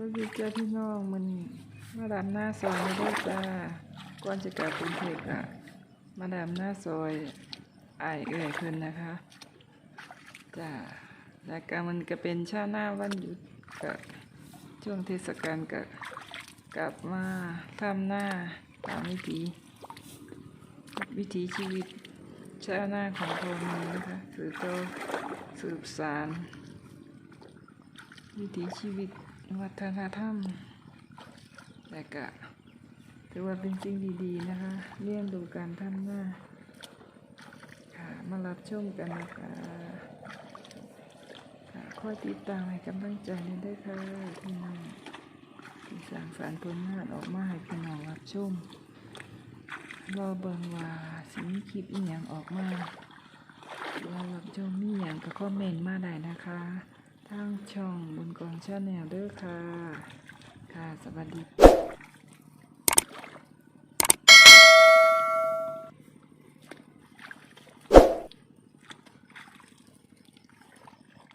วัสดีจ้าพี่น้องมันมาดามหน้าซอยไม่ได้จ้าก่อนจะกลับกรุงเทพอะมาดามหน้าซอยอายเอื่อยเพิ่นนะคะจ้าแล้วก็มันก็เป็นชาหน้าวันหยุดกับช่วงเทศกาลกับกลับมาทำหน้าตามวิถีวิถีชีวิตชาหน้าของพอมีนะคะสืบโตสืบสาร วิถีชีวิตวัฒนธรรม แต่ก็ถือว่าเป็นสิ่งดีๆนะคะ เลี่ยงดูการทำหน้าค่ะมารับชมกันนะคะค่ะคอยติดตามให้กำลังใจในได้ค่ะที่น้องที่สร้างสรรค์ผลงานออกมาให้พี่น้องรับชมรอเบิ่งว่าสิมีคลิปอีหยังออกมาเรอรับชมมีหยังก็คอมเมนต์มาได้นะคะ ทางช่องบนกองชาแนลเด้อค่ะ ค่ะ สวัสดี